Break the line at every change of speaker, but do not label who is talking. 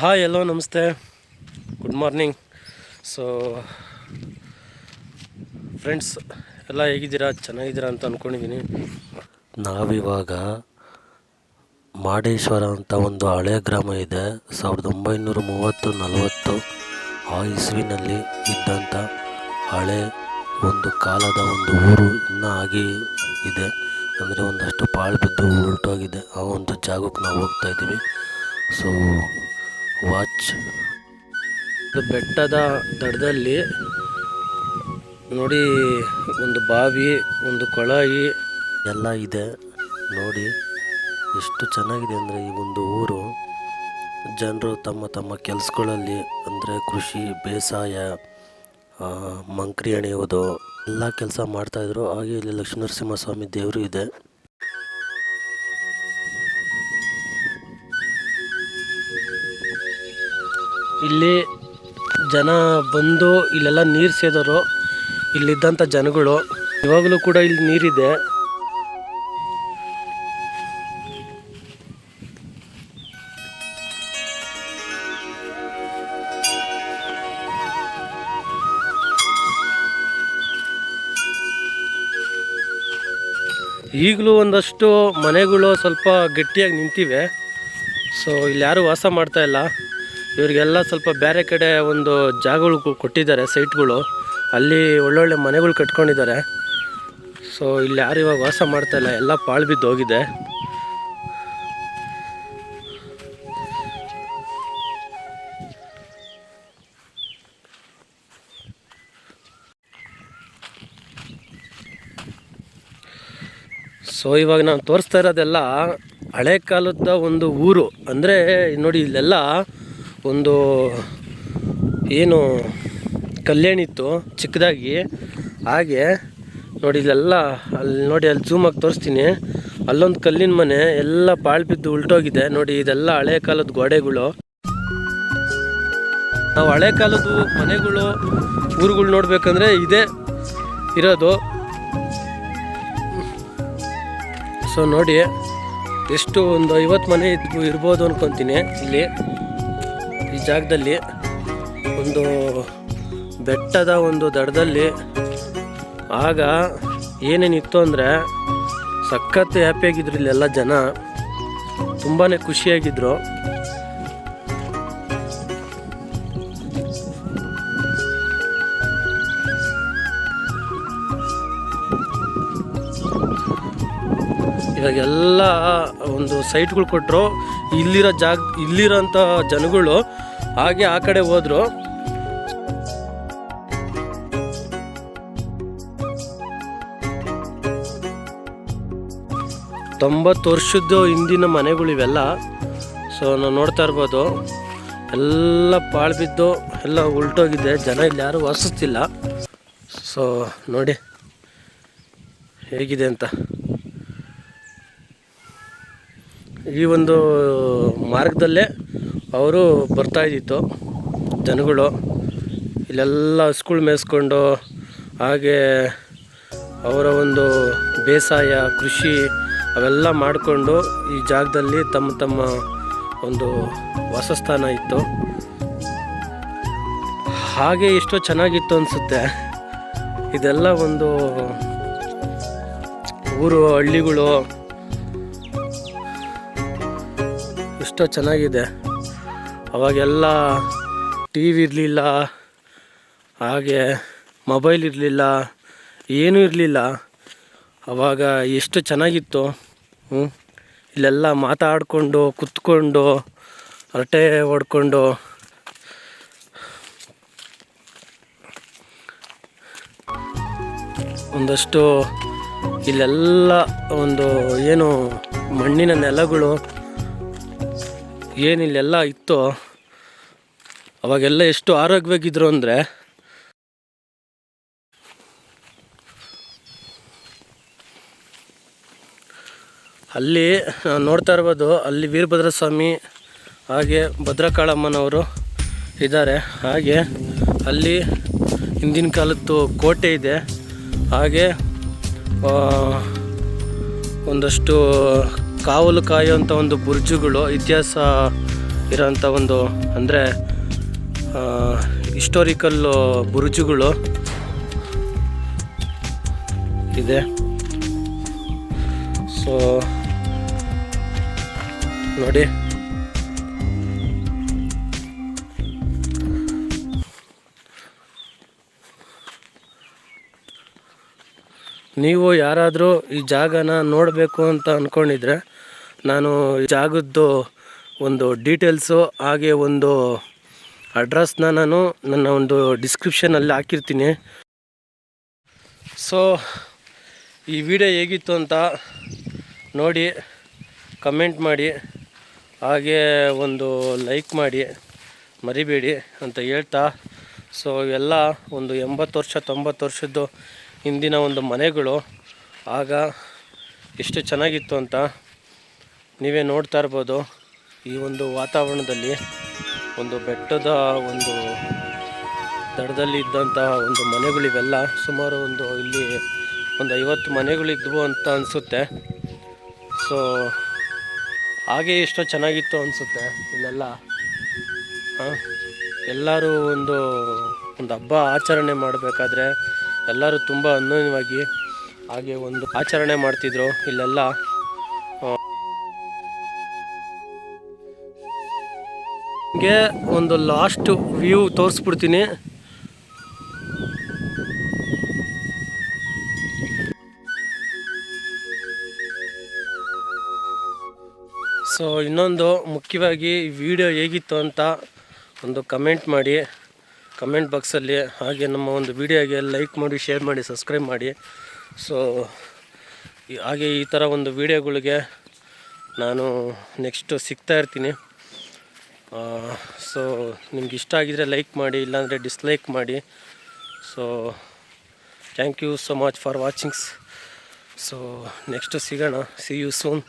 Hi ಎಲ್ಲೋ ನಮಸ್ತೆ. Good morning so friends ಎಲ್ಲ ಹೇಗಿದ್ದೀರಾ? ಚೆನ್ನಾಗಿದ್ದೀರಾ ಅಂತ ಅಂದ್ಕೊಂಡಿದ್ದೀನಿ ನಾವಿವಾಗ ಮಾಡೇಶ್ವರ ಅಂತ ಒಂದು ಹಳೆಯ ಗ್ರಾಮ ಇದೆ. ಸಾವಿರದ ಒಂಬೈನೂರ ಮೂವತ್ತು, ನಲವತ್ತು ಆ ಇಸ್ವಿನಲ್ಲಿ ಇದ್ದಂಥ ಹಳೆ ಒಂದು ಕಾಲದ ಒಂದು ಊರು ಇನ್ನೂ ಆಗಿ ಇದೆ. ಅಂದರೆ ಒಂದಷ್ಟು ಪಾಳು ಬಿದ್ದು ಉಲ್ಟೋಗಿದೆ. ಆ ಒಂದು ಜಾಗಕ್ಕೆ ನಾವು ಹೋಗ್ತಾ ಇದ್ದೀವಿ. ಸೊ ವಾಚ್ ಬೆಟ್ಟದ ದಡದಲ್ಲಿ ನೋಡಿ ಒಂದು ಬಾವಿ, ಒಂದು ಕೊಳಾಯಿ ಎಲ್ಲ ಇದೆ. ನೋಡಿ ಎಷ್ಟು ಚೆನ್ನಾಗಿದೆ ಅಂದರೆ ಈ ಒಂದು ಊರು. ಜನರು ತಮ್ಮ ತಮ್ಮ ಕೆಲಸಗಳಲ್ಲಿ ಅಂದರೆ ಕೃಷಿ, ಬೇಸಾಯ ಮಂಕ್ರಿ ಎಣೆಯೋದು ಎಲ್ಲ ಕೆಲಸ ಮಾಡ್ತಾಯಿದ್ರು ಹಾಗೆ ಇಲ್ಲಿ ಲಕ್ಷ್ಮೀ ನರಸಿಂಹಸ್ವಾಮಿ ದೇವರು ಇದೆ. ಇಲ್ಲಿ ಜನ ಬಂದು ಇಲ್ಲೆಲ್ಲ ನೀರು ಸೇದೋರು ಇಲ್ಲಿದ್ದಂಥ ಜನಗಳು. ಇವಾಗಲೂ ಕೂಡ ಇಲ್ಲಿ ನೀರಿದೆ. ಈಗಲೂ ಒಂದಷ್ಟು ಮನೆಗಳು ಸ್ವಲ್ಪ ಗಟ್ಟಿಯಾಗಿ ನಿಂತಿವೆ. ಸೊ ಇಲ್ಲಿ ಯಾರು ವಾಸ ಮಾಡ್ತಾ ಇಲ್ಲ. ಇವರಿಗೆಲ್ಲ ಸ್ವಲ್ಪ ಬೇರೆ ಕಡೆ ಒಂದು ಜಾಗಗಳು ಕೊಟ್ಟಿದ್ದಾರೆ, ಸೈಟ್ಗಳು. ಅಲ್ಲಿ ಒಳ್ಳೊಳ್ಳೆ ಮನೆಗಳು ಕಟ್ಕೊಂಡಿದ್ದಾರೆ. ಸೊ ಇಲ್ಲಿ ಯಾರು ಇವಾಗ ವಾಸ ಮಾಡ್ತಾ ಇಲ್ಲ, ಎಲ್ಲ ಪಾಳು ಬಿದ್ದು ಹೋಗಿದೆ. ಸೊ ಇವಾಗ ನಾನು ತೋರಿಸ್ತಾ ಇರೋದೆಲ್ಲ ಹಳೆ ಕಾಲದ ಒಂದು ಊರು. ಅಂದರೆ, ನೋಡಿ, ಇಲ್ಲೆಲ್ಲ ಒಂದು ಏನು ಕಲ್ಯಾಣಿತ್ತು ಚಿಕ್ಕದಾಗಿ. ಹಾಗೆ ನೋಡಿ ಇಲ್ಲೆಲ್ಲ, ಅಲ್ಲಿ ನೋಡಿ ಅಲ್ಲಿ ಜೂಮಾಗಿ ತೋರಿಸ್ತೀನಿ. ಅಲ್ಲೊಂದು ಕಲ್ಲಿನ ಮನೆ, ಎಲ್ಲ ಪಾಳು ಬಿದ್ದು ಉಲ್ಟೋಗಿದೆ. ನೋಡಿ ಇದೆಲ್ಲ ಹಳೆ ಕಾಲದ ಗೋಡೆಗಳು. ನಾವು ಹಳೆ ಕಾಲದ ಮನೆಗಳು, ಊರುಗಳು ನೋಡಬೇಕಂದ್ರೆ ಇದೇ, ಇರೋದು. ಸೊ ನೋಡಿ, ಎಷ್ಟು ಒಂದು ಐವತ್ತು ಮನೆ ಇರ್ಬೋದು ಅನ್ಕೊತೀನಿ ಇಲ್ಲಿ. ಜಾಗದಲ್ಲಿ ಒಂದು ಬೆಟ್ಟದ ಒಂದು ದಡದಲ್ಲಿ ಆಗ ಏನೇನಿತ್ತು ಅಂದರೆ ಸಖತ್ ಹ್ಯಾಪಿಯಾಗಿದ್ರು ಇಲ್ಲೆಲ್ಲ ಜನ. ತುಂಬಾ ಖುಷಿಯಾಗಿದ್ರು. ಇವಾಗೆಲ್ಲ ಒಂದು ಸೈಟ್ಗಳು ಕೊಟ್ಟರು ಇಲ್ಲಿರೋ ಜಾಗ, ಇಲ್ಲಿರೋಂಥ ಜನಗಳು ಹಾಗೆ ಆ ಕಡೆ ಹೋದ್ರು. ತೊಂಬತ್ತು ವರ್ಷದ್ದು ಹಿಂದಿನ ಮನೆಗಳು ಇವೆಲ್ಲ ಸೊ ನಾವು ನೋಡ್ತಾ ಇರ್ಬೋದು. ಎಲ್ಲ ಪಾಳು ಬಿದ್ದು, ಎಲ್ಲ ಉಲ್ಟೋಗಿದೆ. ಜನ ಇಲ್ಲಿ ಯಾರು ವಾಸಿಸ್ತಿಲ್ಲ. ಸೊ ನೋಡಿ ಹೇಗಿದೆ ಅಂತ. ಈ ಒಂದು ಮಾರ್ಗದಲ್ಲೇ ಅವರು ಬರ್ತಾ ಇದ್ದಿತ್ತು ಜನಗಳು ಇಲ್ಲೆಲ್ಲ ಹಸ್ಗಳು ಮೇಯಿಸ್ಕೊಂಡು, ಹಾಗೆ ಅವರ ಒಂದು ಬೇಸಾಯ, ಕೃಷಿ ಅವೆಲ್ಲ ಮಾಡಿಕೊಂಡು ಈ ಜಾಗದಲ್ಲಿ ತಮ್ಮ ತಮ್ಮ ಒಂದು ವಾಸಸ್ಥಾನ ಇತ್ತು. ಹಾಗೆ ಎಷ್ಟೋ ಚೆನ್ನಾಗಿತ್ತು ಅನಿಸುತ್ತೆ. ಇದೆಲ್ಲ ಒಂದು ಊರು, ಹಳ್ಳಿಗಳು, ಎಷ್ಟೋ ಚೆನ್ನಾಗಿದೆ. ಅವಾಗೆಲ್ಲ ಟಿ ವಿ ಇರಲಿಲ್ಲ, ಹಾಗೆ ಮೊಬೈಲ್ ಇರಲಿಲ್ಲ, ಏನೂ ಇರಲಿಲ್ಲ. ಅವಾಗ ಎಷ್ಟು ಚೆನ್ನಾಗಿತ್ತು ಹ್ಞೂ ಇಲ್ಲೆಲ್ಲ ಮಾತಾಡಿಕೊಂಡು, ಕುತ್ಕೊಂಡು, ಹರಟೆ ಹೊಡ್ಕೊಂಡು. ಒಂದಷ್ಟು ಇಲ್ಲೆಲ್ಲ ಒಂದು ಏನು ಮಣ್ಣಿನ ನೆಲಗಳು ಏನಿಲ್ಲೆಲ್ಲ ಇತ್ತು, ಅವಾಗೆಲ್ಲ ಎಷ್ಟು ಆರೋಗ್ಯವಾಗಿದ್ರು ಅಂದರೆ ಅಲ್ಲಿ ನೋಡ್ತಾ ಇರ್ಬೋದು, ಅಲ್ಲಿ ವೀರಭದ್ರ ಸ್ವಾಮಿ ಹಾಗೆ ಭದ್ರಕಾಳಮ್ಮನವರು ಇದ್ದಾರೆ. ಹಾಗೆ ಅಲ್ಲಿ ಹಿಂದಿನ ಕಾಲದ್ದು ಕೋಟೆ ಇದೆ. ಹಾಗೆ ಒಂದಷ್ಟು ಕಾವಲು ಕಾಯುವಂಥ ಒಂದು ಬುರ್ಜುಗಳು ಇತಿಹಾಸ ಇರೋಂಥ ಒಂದು ಅಂದರೆ ಹಿಸ್ಟೋರಿಕಲ್ ಬುರ್ಜುಗಳು ಇದೆ. ಸೊ ನೋಡಿ. ನೀವು ಯಾರಾದರೂ ಈ ಜಾಗನ ನೋಡಬೇಕು ಅಂತ ಅಂದ್ಕೊಂಡಿದ್ರೆ ನಾನು ಈ ಜಾಗದ್ದು ಒಂದು ಡೀಟೇಲ್ಸು, ಹಾಗೆ ಒಂದು ಅಡ್ರೆಸ್ನ ನಾನು ನನ್ನ ಒಂದು ಡಿಸ್ಕ್ರಿಪ್ಷನಲ್ಲಿ ಹಾಕಿರ್ತೀನಿ. ಸೊ ಈ ವಿಡಿಯೋ ಹೇಗಿತ್ತು ಅಂತ ನೋಡಿ, ಕಮೆಂಟ್ ಮಾಡಿ, ಹಾಗೆ ಒಂದು ಲೈಕ್ ಮಾಡಿ, ಮರಿಬೇಡಿ ಅಂತ ಹೇಳ್ತಾ. ಸೊ ಇವೆಲ್ಲ ಒಂದು ಎಂಬತ್ತು ವರ್ಷ ತೊಂಬತ್ತು ವರ್ಷದ್ದು ಹಿಂದಿನ ಒಂದು ಮನೆಗಳು, ಆಗ ಎಷ್ಟು ಚೆನ್ನಾಗಿತ್ತು ಅಂತ ನೀವೇ ನೋಡ್ತಾ ಇರ್ಬೋದು. ಈ ಒಂದು ವಾತಾವರಣದಲ್ಲಿ ಒಂದು ಬೆಟ್ಟದ ಒಂದು ದಡದಲ್ಲಿ ಇದ್ದಂತಹ ಒಂದು ಮನೆಗಳಿವೆಲ್ಲ, ಸುಮಾರು ಒಂದು ಇಲ್ಲಿ ಒಂದು ಐವತ್ತು ಮನೆಗಳಿದ್ವು ಅಂತ ಅನಿಸುತ್ತೆ. ಸೊ ಹಾಗೆ ಎಷ್ಟೋ ಚೆನ್ನಾಗಿತ್ತು ಅನಿಸುತ್ತೆ ಇಲ್ಲೆಲ್ಲ. ಎಲ್ಲರೂ ಒಂದು ಒಂದು ಹಬ್ಬ ಆಚರಣೆ ಮಾಡಬೇಕಾದ್ರೆ ಎಲ್ಲರೂ ತುಂಬ ಅನ್ಯೋನ್ಯವಾಗಿ ಹಾಗೆ ಒಂದು ಆಚರಣೆ ಮಾಡ್ತಿದ್ರು ಇಲ್ಲೆಲ್ಲ. ನಿಮಗೆ ಒಂದು ಲಾಸ್ಟ್ ವ್ಯೂ ತೋರಿಸ್ಬಿಡ್ತೀನಿ. ಸೊ ಇನ್ನೊಂದು ಮುಖ್ಯವಾಗಿ ವಿಡಿಯೋ ಹೇಗಿತ್ತು ಅಂತ ಒಂದು ಕಮೆಂಟ್ ಮಾಡಿ. ಕಮೆಂಟ್ ಬಾಕ್ಸಲ್ಲಿ ಹಾಗೆ ನಮ್ಮ ಒಂದು ವಿಡಿಯೋಗೆ ಲೈಕ್ ಮಾಡಿ ಶೇರ್ ಮಾಡಿ ಸಬ್ಸ್ಕ್ರೈಬ್ ಮಾಡಿ. ಸೊ ಹಾಗೆ ಈ ಥರ ಒಂದು ವಿಡಿಯೋಗಳಿಗೆ ನಾನು ನೆಕ್ಸ್ಟು ಸಿಗ್ತಾ ಇರ್ತೀನಿ. ಸೊ ನಿಮ್ಗೆ ಇಷ್ಟ ಆಗಿದರೆ ಲೈಕ್ ಮಾಡಿ, ಇಲ್ಲಾಂದರೆ ಡಿಸ್ಲೈಕ್ ಮಾಡಿ. So thank you so much for watchings so next ಸಿಗೋಣ. See you soon